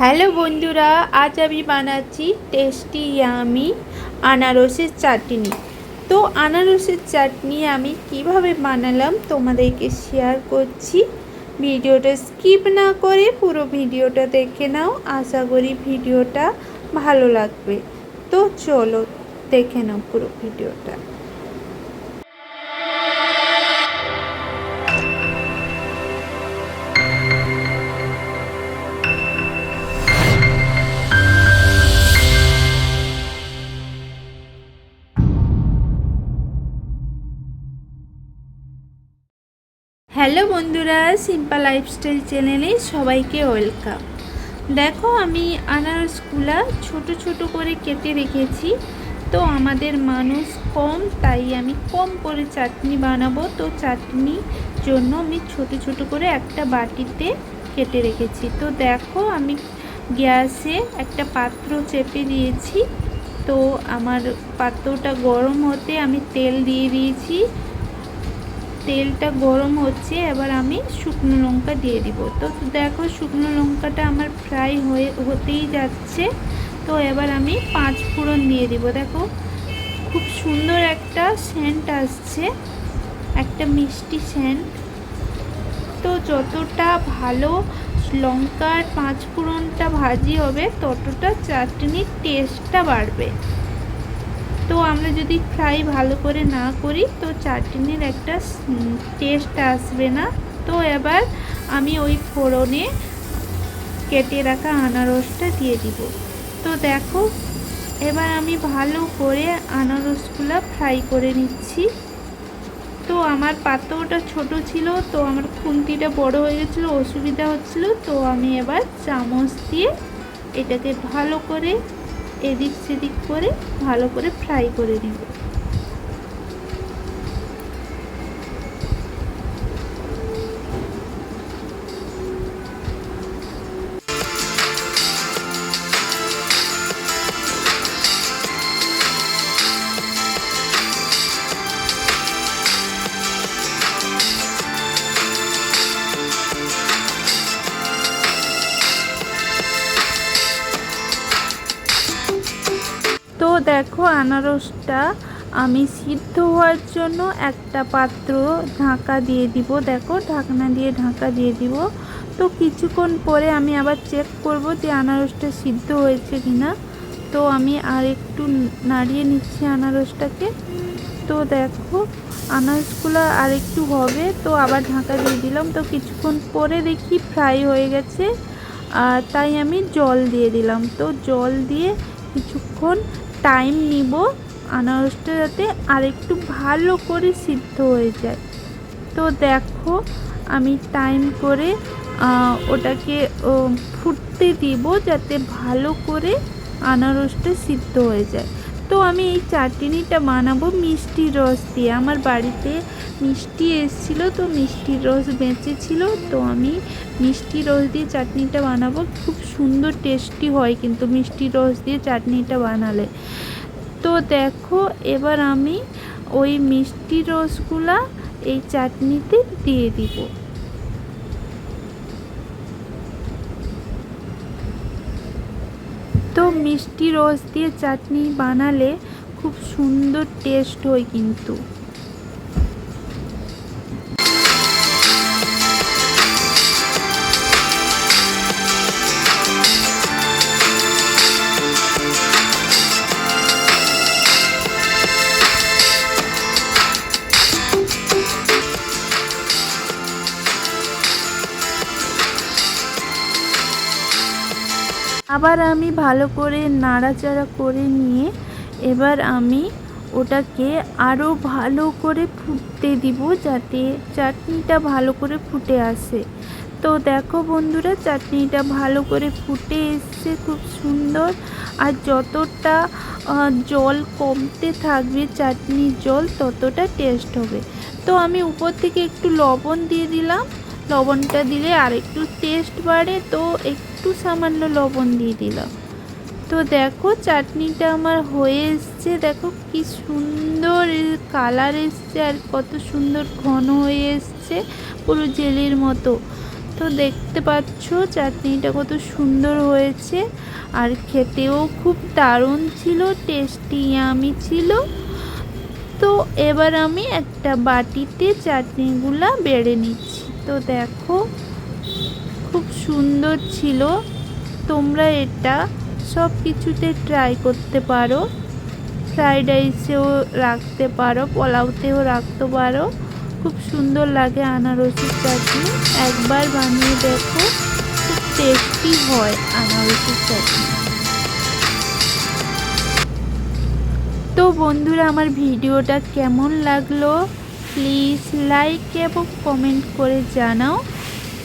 Hello বন্ধুরা, আজ আমি বানাচ্ছি টেস্টি আমি আনারসের চাটনি। তো আনারসের চাটনি আমি কীভাবে বানালাম তোমাদেরকে শেয়ার করছি। ভিডিওটা স্কিপ না করে পুরো ভিডিওটা দেখে নাও, আশা করি ভিডিওটা ভালো লাগবে। তো চলো দেখে নাও পুরো ভিডিওটা। হ্যালো বন্ধুরা সিম্পল লাইফস্টাইল চ্যানেলে সবাইকে ওয়েলকাম। দেখো, আমি আনারসগুলা ছোট ছোট করে কেটে রেখেছি। তো আমাদের মানুষ কম, তাই আমি কম করে চাটনি বানাবো। তো চাটনি জন্য আমি ছোট ছোট করে একটা বাটিতে কেটে রেখেছি। তো দেখো, আমি গ্যাসে একটা পাত্র চেপে দিয়েছি। তো আমার পাত্রটা গরম হতে আমি তেল দিয়ে দিয়েছি। তেলটা গরম হচ্ছে, এবার আমি শুকনো লঙ্কা দিয়ে দিব। তো দেখো শুকনো লঙ্কাটা আমার ফ্রাই হয়ে, হতেই যাচ্ছে। তো এবার আমি পাঁচ ফোড়ন দিয়ে দিব। দেখো খুব সুন্দর একটা সেন্ট আসছে, একটা মিষ্টি সেন্ট তো যতটা ভালো লঙ্কার পাঁচ ফোড়নটা ভাজি হবে, ততটা চাটনির টেস্টটা বাড়বে। তো আমরা যদি ফ্রাই ভালো করে না করি, তো চাটনির একটা টেস্ট আসবে না। তো এবার আমি ওই ফোড়নে কেটে রাখা আনারসটা দিয়ে দিব। তো দেখো, এবার আমি ভালো করে আনারসগুলো ফ্রাই করে নিচ্ছি। তো আমার পাত্রটা ছোট ছিল, তো আমার খুন্তিটা বড় হয়ে গেছিল, অসুবিধা হচ্ছিল, তো আমি এবার চামচ দিয়ে এটাকে ভালো করে এদিক সেদিক করে ভালো করে ফ্রাই করে নেব। দেখো, আনারসটা আমি সিদ্ধ হওয়ার জন্য একটা পাত্র ঢাকা দিয়ে দিব। দেখো, ঢাকনা দিয়ে ঢাকা দিয়ে দিব। তো কিছুক্ষণ পরে আমি আবার চেক করব যে আনারসটা সিদ্ধ হয়েছে কিনা। তো আমি আর একটু নাড়িয়ে নিচ্ছি আনারসটাকে। তো দেখো, আনারসগুলো আর একটু হবে। তো আবার ঢাকা দিয়ে দিলাম। তো কিছুক্ষণ পরে দেখি ফ্রাই হয়ে গেছে। আর তাই আমি জল দিয়ে দিলাম। তো জল দিয়ে কিছুক্ষণ টাইম নিব। আনারসটা যাতে আরেকটু ভালো করে সিদ্ধ হয়ে যায়। তো দেখো, আমি টাইম করে ওটাকে ফুটতে দিব যাতে ভালো করে আনারসটা সিদ্ধ হয়ে যায়। তো আমি এই চাটনিটা বানাবো মিষ্টি রস দিয়ে। আমার বাড়িতে মিষ্টি এসেছিল, তো মিষ্টির রস বেঁচেছিল, তো আমি মিষ্টি রস দিয়ে চাটনিটা বানাবো। খুব সুন্দর টেস্টি হয় কিন্তু মিষ্টি রস দিয়ে চাটনিটা বানালে। তো দেখো, এবার আমি ওই মিষ্টি রসগুলা এই চাটনিতে দিয়ে দিব। তো মিষ্টি রস দিয়ে চাটনি বানালে খুব সুন্দর টেস্ট হয় কিন্তু। আবার আমি ভালো করে নাড়াচাড়া করে নিয়ে এবার আমি ওটাকে আরও ভালো করে ফুটতে দিব যাতে চাটনিটা ভালো করে ফুটে আসে। তো দেখো বন্ধুরা, চাটনিটা ভালো করে ফুটে এসছে খুব সুন্দর। আর যতটা জল কমতে থাকবে চাটনির জল, ততটা টেস্ট হবে। তো আমি উপর থেকে একটু লবণ দিয়ে দিলাম। লবণটা দিলে আর একটু টেস্ট বাড়ে। তো একটু সামান্য লবণ দিয়ে দিলাম তো দেখো চাটনিটা আমার হয়ে এসছে। দেখো কি সুন্দর কালার এসছে আর কত সুন্দর ঘন হয়ে এসছে পুরো জেলের মতো। তো দেখতে পাচ্ছ চাটনিটা কত সুন্দর হয়েছে আর খেতেও খুব দারুণ ছিল, টেস্টি আমি ছিল। তো এবার আমি একটা বাটিতে চাটনিগুলা বেড়ে নিচ্ছি। তো দেখো খুব সুন্দর ছিল। তোমরা এটা সব কিছুতে ট্রাই করতে পারো। ফ্রাইড রাইসেও রাখতে পারো, পোলাওতেও রাখতে পারো। খুব সুন্দর লাগে আনারসের চাটনি। একবার বানিয়ে দেখো, খুব টেস্টি হয় আনারসের চাটনি। তো বন্ধুরা, আমার ভিডিওটা কেমন লাগল? প্লিজ লাইক এবং কমেন্ট করে জানাও।